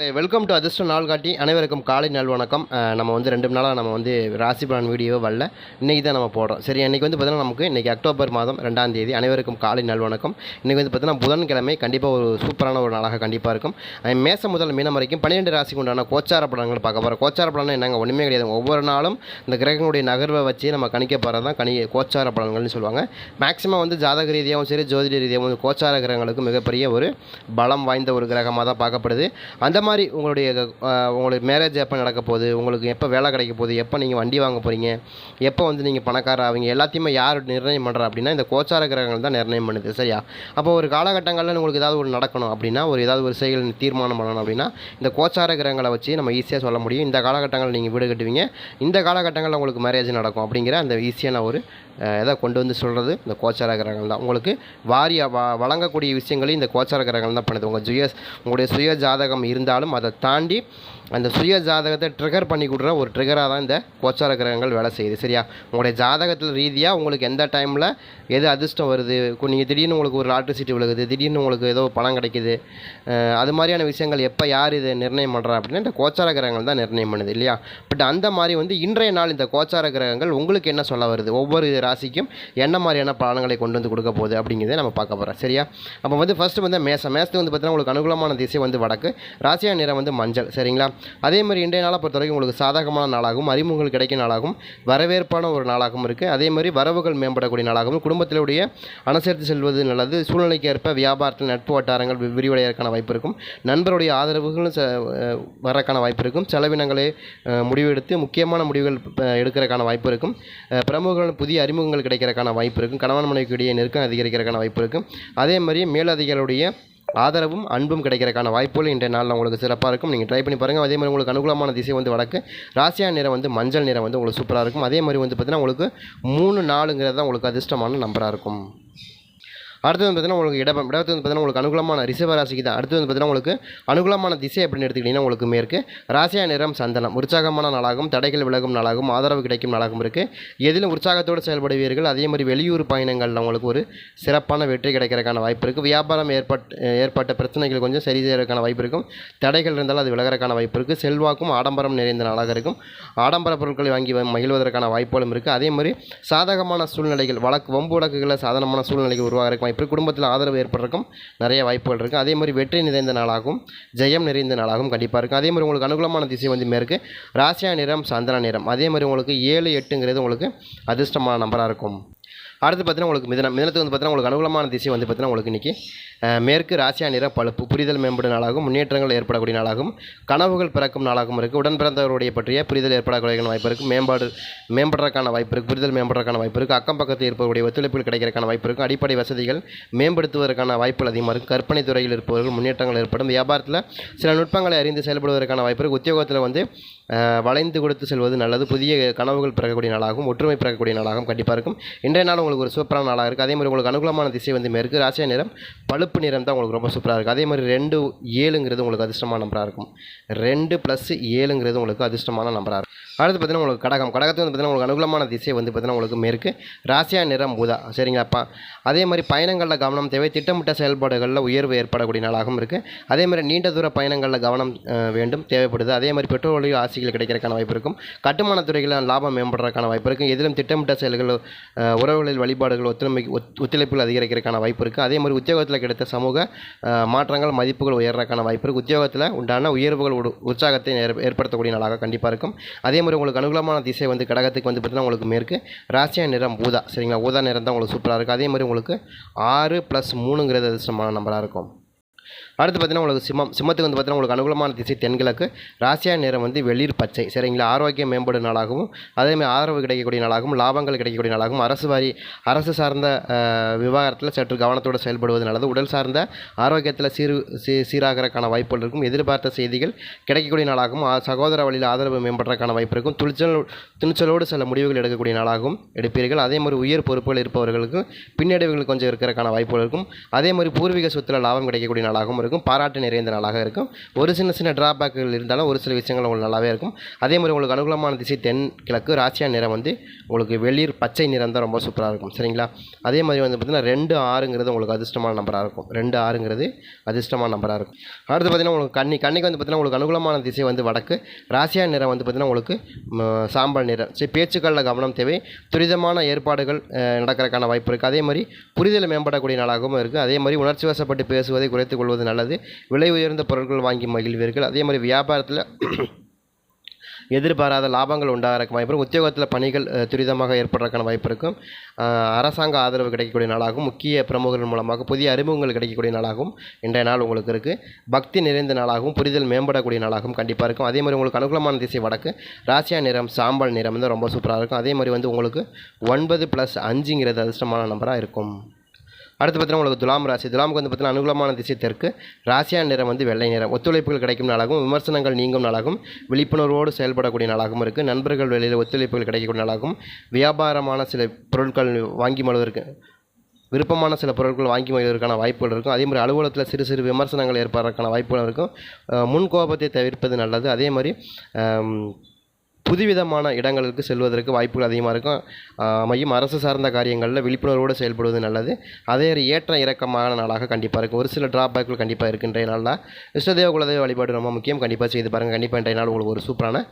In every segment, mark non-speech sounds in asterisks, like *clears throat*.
Welcome to அதிர்ஷ்ட நாள் காட்டி அனைவருக்கும் காலை நல் வணக்கம். நம்ம வந்து ரெண்டு நாளாக நம்ம வந்து ராசி பலன் வீடியோ வரல. இன்றைக்கி தான் நம்ம போடுறோம். சரி இன்றைக்கி வந்து பார்த்தீங்கன்னா நமக்கு இன்றைக்கி அக்டோபர் மாதம் ரெண்டாம் தேதி. அனைவருக்கும் காலை நல் வணக்கம். இன்றைக்கி வந்து பார்த்தீங்கன்னா புதன்கிழமை கண்டிப்பாக ஒரு சூப்பரான ஒரு நாளாக கண்டிப்பாக இருக்கும். மேச மேசம் முதல் மீனம் வரைக்கும் பன்னிரெண்டு ராசிக்கு உண்டான கோச்சார பலன்கள் பார்க்க போகிறோம் கோச்சார பலன் என்னங்க ஒன்றுமே கிடையாது. ஒவ்வொரு நாளும் இந்த கிரகங்களுடைய நகர்வை வச்சு நம்ம கணிக்க போகிறது தான் கணி கோச்சார பலன்கள்னு சொல்லுவாங்க. மேக்ஸிமம் வந்து ஜாதக ரீதியாகவும் சரி ஜோதிட ரீதியாகவும் கோச்சார கிரகங்களுக்கு மிகப்பெரிய ஒரு பலம் வாய்ந்த ஒரு கிரகமாக தான் பார்க்கப்படுது. அந்த மாதிரி உங்களுடைய உங்களுக்கு மேரேஜ் எப்போ நடக்க போகுது? உங்களுக்கு எப்போ வேலை கிடைக்க போகுது? எப்போ நீங்கள் வண்டி வாங்க போகிறீங்க எப்போ வந்து நீங்கள் பணக்காரர் ஆவீங்க? எல்லாத்தையுமே யார் நிர்ணயம் பண்ணுறா அப்படின்னா இந்த கோச்சார கிரகங்கள் தான் நிர்ணயம் பண்ணுது சரியா? அப்போ ஒரு காலகட்டங்களில் உங்களுக்கு ஏதாவது ஒரு நடக்கணும் அப்படின்னா ஒரு ஏதாவது ஒரு செயல் தீர்மானம் பண்ணணும் அப்படின்னா இந்த கோச்சார கிரகங்களை வச்சு நம்ம ஈஸியாக சொல்ல முடியும். இந்த காலகட்டங்களில் நீங்கள் வீடு கட்டுவீங்க. இந்த காலகட்டங்களில் உங்களுக்கு மேரேஜ் நடக்கும் அப்படிங்கிற அந்த ஈஸியான ஒரு எதை கொண்டு வந்து சொல்கிறது இந்த கோச்சார கிரகங்கள் தான். உங்களுக்கு வாரிய வ வழங்கக்கூடிய விஷயங்களையும் இந்த கோச்சார கிரகங்கள் தான் பண்ணுது. உங்கள் சுய உங்களுடைய சுய ஜாதகம் இருந்தாலும் அதை தாண்டி அந்த சுய ஜாதகத்தை ட்ரிகர் பண்ணி கொடுக்குற ஒரு ட்ரிகராக தான் இந்த கோச்சார கிரகங்கள் வேலை செய்யுது. சரியா? உங்களுடைய ஜாதகத்தில் ரீதியாக உங்களுக்கு எந்த டைமில் எது அதிர்ஷ்டம் வருது? நீங்கள் திடீர்னு உங்களுக்கு ஒரு லாட்ரி சீட்டு விழுகுது திடீர்னு உங்களுக்கு ஏதோ பணம் கிடைக்குது அது மாதிரியான விஷயங்கள் எப்போ யார் இதை நிர்ணயம் பண்ணுறா அப்படின்னா இந்த கோச்சார கிரகங்கள் தான் நிர்ணயம் பண்ணுது இல்லையா? பட் அந்த மாதிரி வந்து இன்றைய நாள் இந்த கோச்சார கிரகங்கள் உங்களுக்கு என்ன சொல்ல வருது? ஒவ்வொரு ராசிக்கும் என்ன மாதிரியான பலன்களை கொண்டு வந்து கொடுக்க போகுது அப்படிங்கிறத நம்ம பார்க்க போகிறோம் சரியா? அப்போ வந்து ஃபஸ்ட்டு வந்து மேசம். மேசத்துக்கு வந்து பார்த்தீங்கன்னா உங்களுக்கு அனுகூலமான திசை வந்து வடக்கு. ராசியா நிறம் வந்து மஞ்சள். சரிங்களா? அதே மாதிரி இன்றைய நாளை பொறுத்த வரைக்கும் உங்களுக்கு சாதகமான நாளாகவும் அறிமுகங்கள் கிடைக்கும் நாளாகவும் வரவேற்பான ஒரு நாளாகவும் இருக்குது அதே மாதிரி வரவுகள் மேம்படக்கூடிய நாளாகவும் குடும்பத்திலுடைய அனுசரித்து செல்வது நல்லது. சூழ்நிலைக்கு ஏற்ப வியாபாரத்தில் நட்பு வட்டாரங்கள் வி- விரிவடைவதற்கான வாய்ப்பு இருக்கும். நண்பருடைய ஆதரவுகளும் வரக்கான வாய்ப்பு இருக்கும். செலவினங்களை முடிவெடுத்து முக்கியமான முடிவுகள் எடுக்கிறக்கான எடுக்கிறதுக்கான வாய்ப்பு இருக்கும். பிரமுகர்கள் புதிய அறிமுகங்கள் கிடைக்கிறதுக்கான வாய்ப்பு இருக்கும். கணவன் மனைவிக்கு இடையே நெருக்கம் அதிகரிக்கிறதுக்கான வாய்ப்பு இருக்கும். அதே மாதிரி மேலதிகாரிகளுடைய ஆதரவும் அன்பும் கிடைக்கிறதுக்கான வாய்ப்புகள் இன்றைய நாளில் உங்களுக்கு சிறப்பாக இருக்கும். நீங்கள் ட்ரை பண்ணி பாருங்கள் அதே மாதிரி உங்களுக்கு அனுகூலமான திசை வந்து வடக்கு ராசியா நிறம் வந்து மஞ்சள் நிறம் வந்து உங்களுக்கு சூப்பராக இருக்கும். அதே மாதிரி வந்து பார்த்தீங்கன்னா உங்களுக்கு மூணு நாலுங்கிறது தான் உங்களுக்கு அதிர்ஷ்டமான நம்பராக இருக்கும். அடுத்து வந்து பார்த்தீங்கன்னா உங்களுக்கு இடம் இடத்து வந்து பார்த்தீங்கன்னா உங்களுக்கு அனுகூலமான ரிசர்வ ராசிக்கு தான். அடுத்து வந்து பார்த்தீங்கன்னா உங்களுக்கு அனுகூலமான திசை அப்படின்னு எடுத்துக்கிட்டிங்கன்னா உங்களுக்கு மேற்கு. ராசியா நிறம் சந்தனம். உற்சாகமான நாளாகும் தடைகள் விலகும் நாளாகவும் ஆதரவு கிடைக்கும் நாளாகவும் இருக்குது எதிலும் உற்சாகத்தோடு செயல்படுவீர்கள். அதே மாதிரி வெளியூர் பயணங்களில் உங்களுக்கு ஒரு சிறப்பான வெற்றி கிடைக்கிறதுக்கான வாய்ப்பு இருக்குது வியாபாரம் ஏற்பட் ஏற்பட்ட பிரச்சனைகள் கொஞ்சம் சரி செய்யறதுக்கான வாய்ப்பு இருக்கும். தடைகள் இருந்தாலும் அது விலகிறதுக்கான வாய்ப்பு இருக்குது செல்வாக்கும் ஆடம்பரம் நிறைந்த நாளாக இருக்கும். ஆடம்பர பொருட்களை வாங்கி வ- மகிழ்வதற்கான வாய்ப்புகளும் இருக்குது அதே மாதிரி சாதகமான சூழ்நிலைகள் வழக்கு வம்பு வழக்குகளில் சாதகமான சூழ்நிலைகள் உருவாகிறதுக்கு வாய்ப்பு இருக்குது குடும்பத்தில் ஆதரவு ஏற்படுறதுக்கும் நிறைய வாய்ப்புகள் இருக்குது அதே மாதிரி வெற்றி நிறைந்த நாளாகவும் ஜெயம் நிறைந்த நாளாகவும் கண்டிப்பாக இருக்கும் அதே மாதிரி உங்களுக்கு அனுகூலமான திசை வந்து மேற்கு ராசியா நிறம் சந்திர நிறம். அதே மாதிரி உங்களுக்கு ஏழு எட்டுங்கிறது உங்களுக்கு அதிர்ஷ்டமான நம்பராக இருக்கும். அடுத்து பார்த்தீங்கன்னா உங்களுக்கு மிதனம் மிதனத்துக்கு வந்து பார்த்தீங்கன்னா உங்களுக்கு அனுகூலமான திசை வந்து பார்த்தீங்கன்னா உங்களுக்கு இன்றைக்கி மேற்கு ராசியா நிற பழுப்பு புரிதல் மேம்படும் நாளாகும் முன்னேற்றங்கள் ஏற்படக்கூடிய நாளாகும் கனவுகள் பிறக்கும் நாளாகவும் இருக்குது உடன் பிறந்தவருடைய பற்றிய புரிதல் ஏற்படக்கூடிய வாய்ப்பு இருக்குது மேம்பாடு மேம்படுறதுக்கான வாய்ப்பு இருக்குது புரிதல் மேம்படுறதுக்கான வாய்ப்பு இருக்குது அக்கம் பக்கத்தில் இருப்பவருடைய ஒத்துழைப்புகள் கிடைக்கிறதுக்கான வாய்ப்பு இருக்கும் அடிப்படை வசதிகள் மேம்படுத்துவதற்கான வாய்ப்புகள் அதிகமாக இருக்கும் கற்பனை துறையில் இருப்பவர்கள் முன்னேற்றங்கள் ஏற்படும். வியாபாரத்தில் சில நுட்பங்களை அறிந்து செயல்படுவதற்கான வாய்ப்பு இருக்குது உத்தியோகத்தில் வந்து வளைந்து கொடுத்து செல்வது நல்லது. புதிய கனவுகள் பிறக்கக்கூடிய நாளாகவும் ஒற்றுமை பிறக்கக்கூடிய நாளாகவும் கண்டிப்பாக இருக்கும். இன்றைய நாள் உங்களுக்கு ஒரு சூப்பரான நாளாக இருக்குது அதே மாதிரி உங்களுக்கு அனுகூலமான திசை வந்து மேற்கு ராசிய நிறம் பழுப்பு நிறம் தான் உங்களுக்கு ரொம்ப சூப்பராக இருக்குது அதே மாதிரி ரெண்டு ஏழுங்கிறது உங்களுக்கு அதிர்ஷ்டமான நம்பராக இருக்கும். ரெண்டு ப்ளஸ் ஏழுங்கிறது உங்களுக்கு அதிர்ஷ்டமான நம்பராக இருக்கும். அடுத்து பார்த்தீங்கன்னா உங்களுக்கு கடகம். கடகத்து வந்து பார்த்தீங்கன்னா உங்களுக்கு அனுகூலமான திசை வந்து பார்த்தீங்கன்னா உங்களுக்கு மேற்கு. ராசியா நிறம் ஊதா சரிங்களாப்பா அதே மாதிரி பயணங்களில் கவனம் தேவை. திட்டமிட்ட செயல்பாடுகளில் உயர்வு ஏற்படக்கூடிய நாளாகவும் இருக்குது அதே மாதிரி நீண்ட தூர பயணங்களில் கவனம் வேண்டும் தேவைப்படுது. அதே மாதிரி பெட்ரோலிய ஆசைகள் கிடைக்கிறதுக்கான வாய்ப்பு இருக்கும். கட்டுமான துறைகளில் லாபம் மேம்படுறதுக்கான வாய்ப்பு இருக்கும் எதிலும் திட்டமிட்ட செயல்கள் உறவுகளில் வழிபாடுகள் ஒத்துழைமை ஒத்- ஒத்துழைப்புகள் அதிகரிக்கிறதுக்கான வாய்ப்பு இருக்குது அதே மாதிரி உத்தியோகத்தில் கிடைத்த சமூக மாற்றங்கள் மதிப்புகள் உயர்றதுக்கான வாய்ப்பு இருக்குது உத்தியோகத்தில் உண்டான உயர்வுகள் உற்சாகத்தை ஏற்ப- ஏற்படுத்தக்கூடிய நாளாக கண்டிப்பாக இருக்கும். அதே மாதிரி உங்களுக்கு அனுகூலமான திசை வந்து கடகத்துக்கு வந்து பார்த்தீங்கன்னா உங்களுக்கு மேற்கு ராசியா நிறம் ஊதா. சரிங்களா? ஊதா நிறம் தான் உங்களுக்கு சூப்பராக இருக்கும். அதே மாதிரி உங்களுக்கு ஆறு ப்ளஸ் மூணுங்கிறது அதிர்ஷ்டமான நம்பராக இருக்கும். அடுத்து பார்த்தீங்கன்னா உங்களுக்கு சிம்மம் சிம்மத்துக்கு வந்து பார்த்தீங்கன்னா உங்களுக்கு அனுகூலமான திசை தென்கிழக்கு. ராசியா நிறம் வந்து வெளிர் பச்சை சரிங்களா? ஆரோக்கியம் மேம்படும் நாளாகவும் அதேமாதிரி ஆதரவு கிடைக்கக்கூடிய நாளாகவும் லாபங்கள் கிடைக்கக்கூடிய நாளாகவும் அரசு வாரி அரசு சார்ந்த விவகாரத்தில் சற்று கவனத்தோடு செயல்படுவது நல்லது. உடல் சார்ந்த ஆரோக்கியத்தில் சீர் சீ சீராகிறதுக்கான வாய்ப்புகள் இருக்கும். எதிர்பார்த்த செய்திகள் கிடைக்கக்கூடிய நாளாகவும் சகோதர வழியில் ஆதரவு மேம்படுறதுக்கான வாய்ப்பு இருக்கும். துணிச்சல் துணிச்சலோடு சில முடிவுகள் எடுக்கக்கூடிய நாளாகவும் எடுப்பீர்கள். அதே மாதிரி உயர் பொறுப்புகள் இருப்பவர்களுக்கு பின்னடைவுகள் கொஞ்சம் இருக்கிறதுக்கான வாய்ப்புகள் இருக்கும். அதே மாதிரி பூர்வீக சொத்துல லாபம் கிடைக்கக்கூடிய நாளாகவும் இருக்கும். இருக்கும். பாராட்டு நிறைந்த நாளாக இருக்கும். ஒரு சின்ன சின்ன டிராபேக்குகள் இருந்தாலும் ஒரு சில விஷயங்கள் உங்களுக்கு நல்லாவே இருக்கும். அதே மாதிரி உங்களுக்கு அனுகூலமான திசை தென் கிழக்கு ராசியா நிறம் வந்து உங்களுக்கு வெளிர் பச்சை நிறம் தான் ரொம்ப சூப்பராக இருக்கும். சரிங்களா? அதே மாதிரி வந்து பார்த்திங்கன்னா ரெண்டு ஆறுங்கிறது உங்களுக்கு அதிர்ஷ்டமான நம்பராக இருக்கும். ரெண்டு ஆறுங்கிறது அதிர்ஷ்டமான நம்பராக இருக்கும். அடுத்து பார்த்திங்கன்னா உங்களுக்கு கண்ணி கன்னிக்கு வந்து பார்த்திங்கன்னா உங்களுக்கு அனுகூலமான திசை வந்து வடக்கு. ராசியா நிறம் வந்து பார்த்திங்கன்னா உங்களுக்கு சாம்பல் நிறம். சரி பேச்சுக்களில் கவனம் தேவை. துரிதமான ஏற்பாடுகள் நடக்கிறதுக்கான வாய்ப்பு இருக்குது அதே மாதிரி புரிதல் மேம்படக்கூடிய நாளாகவும் இருக்குது அதே மாதிரி உணர்ச்சி வசப்பட்டு பேசுவதை குறைத்துக் கொள்வது நல்லது விலை உயர்ந்த பொருட்கள் வாங்கி மகிழ்வீர்கள். அதே மாதிரி வியாபாரத்தில் *clears throat* எதிர்பாராத லாபங்கள் உண்டாகிறக்கு வாய்ப்பு இருக்கும். உத்தியோகத்தில் பணிகள் துரிதமாக ஏற்படுறதுக்கான வாய்ப்பு இருக்கும். அரசாங்க ஆதரவு கிடைக்கக்கூடிய நாளாகவும் முக்கிய பிரமுகர்கள் மூலமாக புதிய அறிமுகங்கள் கிடைக்கக்கூடிய நாளாகவும் இன்றைய நாள் உங்களுக்கு இருக்குது பக்தி நிறைந்த நாளாகவும் புரிதல் மேம்படக்கூடிய நாளாகவும் கண்டிப்பாக இருக்கும். அதே மாதிரி உங்களுக்கு அனுகூலமான திசை வடக்கு ராசியா நிறம் சாம்பல் நிறம் வந்து ரொம்ப சூப்பராக இருக்கும். அதே மாதிரி வந்து உங்களுக்கு ஒன்பது ப்ளஸ் அஞ்சுங்கிறது அதிர்ஷ்டமான நம்பராக இருக்கும். அடுத்து பார்த்தீங்கன்னா உங்களுக்கு துலாம் ராசி. துலாமுக்கு வந்து பார்த்தீங்கன்னா அனுகூலமான திசை தெற்கு. ராசியா நிறம் வந்து வெள்ளை நிறம். ஒத்துழைப்புகள் கிடைக்கும் நாளாகவும் விமர்சனங்கள் நீங்கும் நாளாகவும் விழிப்புணர்வோடு செயல்படக்கூடிய நாளாகவும் இருக்குது நண்பர்கள் வெளியில் ஒத்துழைப்புகள் கிடைக்கக்கூடிய நாளாகவும் வியாபாரமான சில பொருட்கள் வாங்கி மழுவதற்கு விருப்பமான சில பொருட்கள் வாங்கி மகிழ்வதற்கான வாய்ப்புகள் இருக்கும். அதே மாதிரி அலுவலகத்தில் சிறு சிறு விமர்சனங்கள் ஏற்படுறதுக்கான வாய்ப்புகள் இருக்கும். முன் கோபத்தை தவிர்ப்பது நல்லது. அதே மாதிரி புதுவிதமான இடங்களுக்கு செல்வதற்கு வாய்ப்புகள் அதிகமாக இருக்கும். மையம் அமையும் அரசு சார்ந்த காரியங்களில் விழிப்புணர்வோடு செயல்படுவது நல்லது. அதே ஒரு ஏற்ற இறக்கமான நாளாக கண்டிப்பாக இருக்கும். ஒரு சில டிராபேக்கள் கண்டிப்பாக இருக்கின்ற நாளில் இஷ்டதேவ குலதெய்வ வழிபாடு ரொம்ப முக்கியம். கண்டிப்பாக செய்து பாருங்கள் கண்டிப்பாக இன்றைய நாள் உங்களுக்கு ஒரு சூப்பரான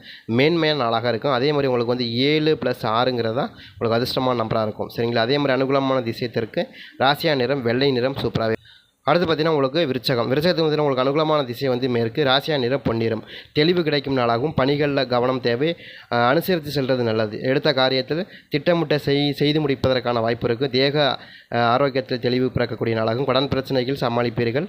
மேன்மையான நாளாக இருக்கும். அதே மாதிரி உங்களுக்கு வந்து ஏழு ப்ளஸ் ஆறுங்கிறது தான் உங்களுக்கு அதிர்ஷ்டமான நம்பராக இருக்கும். சரிங்களா? அதே மாதிரி அனுகூலமான திசை தெற்கு ராசியா நிறம் வெள்ளை நிறம் சூப்பராகவே அடுத்து பார்த்தீங்கன்னா உங்களுக்கு விருச்சகம். விருச்சகத்துக்கு வந்து உங்களுக்கு அனுகூலமான திசை வந்து மேற்கு ராசியா நிறம் பொன்னிறம். தெளிவு கிடைக்கும் நாளாகவும் பணிகளில் கவனம் தேவை. அனுசரித்து செல்வது நல்லது. எடுத்த காரியத்தில் திட்டமிட்ட செய் செய்து முடிப்பதற்கான வாய்ப்பு இருக்குது தேக ஆரோக்கியத்தில் தெளிவு பிறக்கக்கூடிய நாளாகவும் கடன் பிரச்சனைகள் சமாளிப்பீர்கள்.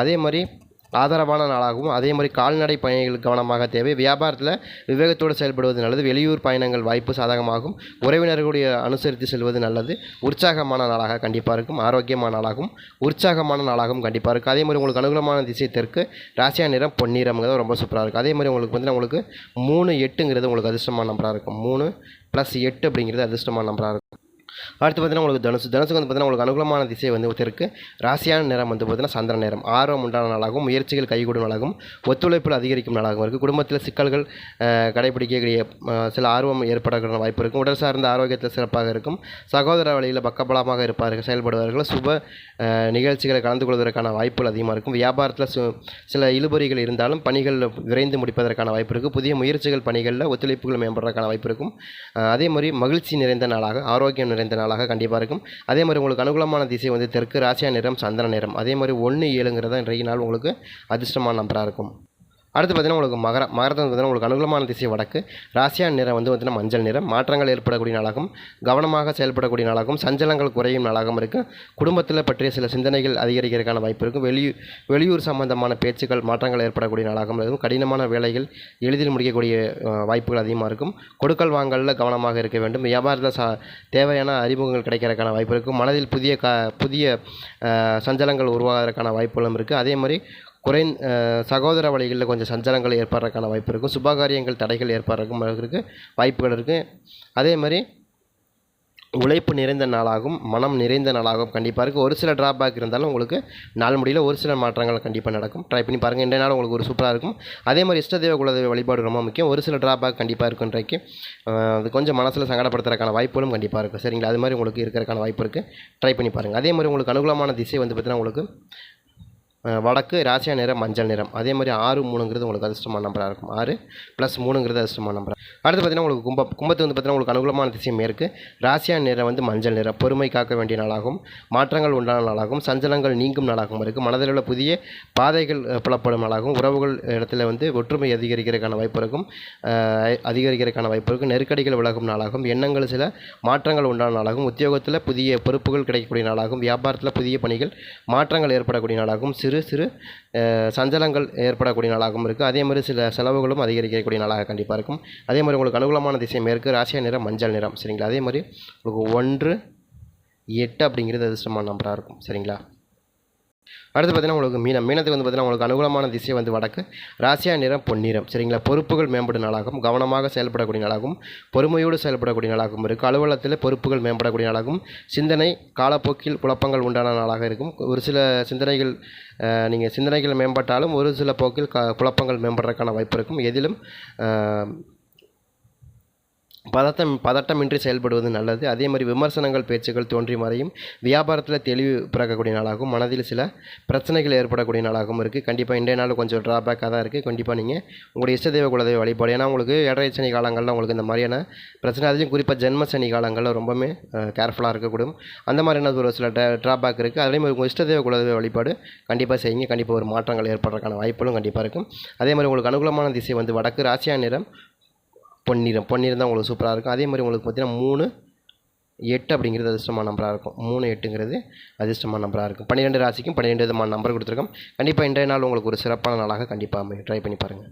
அதே மாதிரி ஆதரவான நாளாகவும் அதே மாதிரி கால்நடை பயணிகள் கவனமாக தேவை. வியாபாரத்தில் விவேகத்தோடு செயல்படுவது நல்லது. வெளியூர் பயணங்கள் வாய்ப்பு சாதகமாகும். உறவினர்களுடைய அனுசரித்து செல்வது நல்லது. உற்சாகமான நாளாக கண்டிப்பாக இருக்கும். ஆரோக்கியமான நாளாகவும் உற்சாகமான நாளாகவும் கண்டிப்பாக இருக்கும். அதே மாதிரி உங்களுக்கு அனுகூலமான திசை தெற்கு ராசியா நிறம் பொன்னிறம்ங்கிறது ரொம்ப சூப்பராக இருக்கும். அதே மாதிரி உங்களுக்கு வந்து உங்களுக்கு மூணு எட்டுங்கிறது உங்களுக்கு அதிர்ஷ்டமான நம்பராக இருக்கும். மூணு ப்ளஸ் எட்டு அப்படிங்கிறது அதிர்ஷ்டமான நம்பராக இருக்கும். அடுத்து பார்த்தீங்கன்னா உங்களுக்கு தனுசு. தனுசுக்கு வந்து பார்த்தீங்கன்னா உங்களுக்கு அனுகூலமான திசை வந்து ஒத்திருக்கு. ராசியான நேரம் வந்து பார்த்தீங்கன்னா சந்திர நேரம். ஆர்வம் உண்டான நாளாகவும் முயற்சிகள் கைகூடும் நாளாகவும் ஒத்துழைப்பில் அதிகரிக்கும் நாளாகவும் இருக்குது குடும்பத்தில் சிக்கல்கள் கடைபிடிக்கக்கூடிய சில ஆர்வம் ஏற்படக்கூடிய வாய்ப்பு இருக்கும். உடல் சார்ந்த ஆரோக்கியத்தில் சிறப்பாக இருக்கும். சகோதர வழியில் பக்கபலமாக இருப்பார்கள் செயல்படுவார்கள். சுப நிகழ்ச்சிகளை கலந்து கொள்வதற்கான வாய்ப்புகள் அதிகமாக இருக்கும். வியாபாரத்தில் சு சில இழுபறிகள் இருந்தாலும் பணிகள் விரைந்து முடிப்பதற்கான வாய்ப்பு இருக்குது புதிய முயற்சிகள் பணிகளில் ஒத்துழைப்புகள் மேம்படுறதுக்கான வாய்ப்பு இருக்கும். அதே மாதிரி மகிழ்ச்சி நிறைந்த நாளாக ஆரோக்கியம் நிறைந்த நாளாக கண்டிப்பாக இருக்கும். அதே மாதிரி உங்களுக்கு அனுகூலமான திசை வந்து தெற்கு ராசியா நிறம் சந்திர நிறம். அதே மாதிரி ஒன்று ஏழுங்கிறத இன்றைய நாள் உங்களுக்கு அதிர்ஷ்டமான நம்பராக இருக்கும். அடுத்து பார்த்தீங்கன்னா உங்களுக்கு மகர மகரத்தை வந்து பார்த்தீங்கன்னா உங்களுக்கு அனுகூலமான திசை வடக்கு ராசியா நிறம் வந்து பார்த்தீங்கன்னா மஞ்சள் நிறம் மாற்றங்கள் ஏற்படக்கூடிய நாளாகவும் கவனமாக செயல்படக்கூடிய நாளாகவும் சஞ்சலங்கள் குறையும் நாளாகவும் இருக்கும் குடும்பத்தில் பற்றிய சில சிந்தனைகள் அதிகரிக்கிறதுக்கான வாய்ப்பு இருக்கும் வெளியூர் வெளியூர் சம்பந்தமான பேச்சுக்கள் மாற்றங்கள் ஏற்படக்கூடிய நாளாகவும் இருக்கும். கடினமான வேலைகள் எளிதில் முடிக்கக்கூடிய வாய்ப்புகள் அதிகமாக இருக்கும். கொடுக்கல் வாங்கலில் கவனமாக இருக்க வேண்டும். வியாபாரத்தில் சா தேவையான அறிமுகங்கள் கிடைக்கிறதுக்கான வாய்ப்பு இருக்கும் மனதில் புதிய க புதிய சஞ்சலங்கள் உருவாகிறதுக்கான வாய்ப்புகளும் இருக்குது அதே மாதிரி குறை சகோதர வழிகளில் கொஞ்சம் சஞ்சலங்கள் ஏற்படுறதுக்கான வாய்ப்பு இருக்கும். சுபகாரியங்கள் தடைகள் ஏற்படுறதுக்கும் இருக்குது வாய்ப்புகள் இருக்குது அதே மாதிரி உழைப்பு நிறைந்த நாளாகும் மனம் நிறைந்த நாளாகும் கண்டிப்பாக இருக்குது ஒரு சில டிராபேக் இருந்தாலும் உங்களுக்கு நாள் முடியல ஒரு சில மாற்றங்கள் கண்டிப்பாக நடக்கும். ட்ரை பண்ணி பாருங்கள் இன்றைய நாள் உங்களுக்கு ஒரு சூப்பராக இருக்கும். அதே மாதிரி இஷ்டதேவ குலதெய்வ வழிபாடு ரொம்ப முக்கியம். ஒரு சில டிராபேக் கண்டிப்பாக இருக்கும் இன்றைக்கு. அது கொஞ்சம் மனசில் சங்கடப்படுத்துறதுக்கான வாய்ப்புகளும் கண்டிப்பாக இருக்கும். சரிங்களா? அது மாதிரி உங்களுக்கு இருக்கிறதுக்கான வாய்ப்பு இருக்குது ட்ரை பண்ணி பாருங்கள் அதே மாதிரி உங்களுக்கு அனுகூலமான திசை வந்து பார்த்தீங்கன்னா உங்களுக்கு வடக்கு ராசியா நிறம் மஞ்சள் நிறம். அதே மாதிரி ஆறு மூணுங்கிறது உங்களுக்கு அதிர்ஷ்டமான நம்பராக இருக்கும். ஆறு ப்ளஸ் மூணுங்கிறது அதிர்ஷ்டமான நம்பர் அடுத்து பார்த்தீங்கன்னா உங்களுக்கு கும்ப கும்பத்து வந்து பார்த்தீங்கன்னா உங்களுக்கு அனுகூலமான திசையும் இருக்குது ராசியா நிறம் வந்து மஞ்சள் நிறம். பொறுமை காக்க வேண்டிய நாளாகும். மாற்றங்கள் உண்டான நாளாகும். சஞ்சலங்கள் நீங்கும் நாளாகவும் இருக்குது மனதில் உள்ள புதிய பாதைகள் புலப்படும் நாளாகவும் உறவுகள் இடத்துல வந்து ஒற்றுமை அதிகரிக்கிறதுக்கான வாய்ப்பு இருக்கும். அதிகரிக்கிறதுக்கான வாய்ப்பு இருக்கும். நெருக்கடிகள் விலகும் நாளாகும். எண்ணங்கள் சில மாற்றங்கள் உண்டான நாளாகும். உத்தியோகத்தில் புதிய பொறுப்புகள் கிடைக்கக்கூடிய நாளாகும். வியாபாரத்தில் புதிய பணிகள் மாற்றங்கள் ஏற்படக்கூடிய நாளாகும். சிறு சிறு சிறு சஞ்சலங்கள் ஏற்படக்கூடிய நாளாகவும் இருக்குது அதே மாதிரி சில செலவுகளும் அதிகரிக்கக்கூடிய நாளாக கண்டிப்பாக இருக்கும். அதே மாதிரி உங்களுக்கு அனுகூலமான திசை மேற்கு ராசியா நிறம் மஞ்சள் நிறம் சரிங்களா? அதே மாதிரி உங்களுக்கு ஒன்று எட்டு அப்படிங்கிறது அதிர்ஷ்டமான நம்பராக இருக்கும். சரிங்களா? அடுத்து பார்த்தீங்கன்னா உங்களுக்கு மீனம். மீனத்துக்கு வந்து பார்த்தீங்கன்னா உங்களுக்கு அனுகூலமான திசை வந்து வடக்கு. ராசியா நிறம் பொன்னிறம் சரிங்களா? பொறுப்புகள் மேம்படும் நாளாகும். கவனமாக செயல்படக்கூடிய நாளாகும். பொறுமையோடு செயல்படக்கூடிய நாளாகவும் இருக்கும் அலுவலகத்தில் பொறுப்புகள் மேம்படக்கூடிய நாளாகும். சிந்தனை காலப்போக்கில் குழப்பங்கள் உண்டான நாளாக இருக்கும். ஒரு சில சிந்தனைகள் நீங்கள் சிந்தனைகள் மேம்பட்டாலும் ஒரு சில போக்கில் க குழப்பங்கள் மேம்படுறதுக்கான வாய்ப்பு இருக்கும். எதிலும் பதட்டம் பதட்டமின்றி செயல்படுவது நல்லது. அதே மாதிரி விமர்சனங்கள் பேச்சுகள் தோன்றி மறையும். வியாபாரத்தில் தெளிவு பிறக்கக்கூடிய நாளாகும் மனதில் சில பிரச்சனைகள் ஏற்படக்கூடிய நாளாகவும் இருக்குது கண்டிப்பாக இன்றைய நாள் கொஞ்சம் ட்ராபேக்காக தான் இருக்குது கண்டிப்பாக நீங்கள் உங்களுடைய இஷ்ட தெய்வ குலதெய்வ வழிபாடு. ஏன்னா உங்களுக்கு இடரை சனி காலங்களில் உங்களுக்கு இந்த மாதிரியான பிரச்சனை அதுலேயும் குறிப்பாக ஜென்ம சனி காலங்களில் ரொம்பவுமே கேர்ஃபுல்லாக இருக்கக்கூடும். அந்த மாதிரியான ஒரு சில ட்ராபேக் இருக்குது அதே மாதிரி உங்கள் இஷ்ட தெய்வ குலதெய்வ வழிபாடு கண்டிப்பாக செய்யுங்க. கண்டிப்பாக ஒரு மாற்றங்கள் ஏற்படுறதுக்கான வாய்ப்புகளும் கண்டிப்பாக இருக்கும். அதே மாதிரி உங்களுக்கு அனுகூலமான திசை வந்து வடக்கு ராசியா நிறம் பொன்னிறம் பொன்னிறம் தான் உங்களுக்கு சூப்பராக இருக்கும். அதே மாதிரி உங்களுக்கு பார்த்தீங்கன்னா மூணு எட்டு அப்படிங்கிறது அதிர்ஷ்டமான நம்பராக இருக்கும். மூணு எட்டுங்கிறது அதிர்ஷ்டமான நம்பராக இருக்கும். பன்னிரெண்டு ராசிக்கும் பன்னிரெண்டு விதமான நம்பர் கொடுத்துருக்கோம். கண்டிப்பாக இன்றைய நாள் உங்களுக்கு ஒரு சிறப்பான நாளாக கண்டிப்பாக ட்ரை பண்ணி பாருங்கள்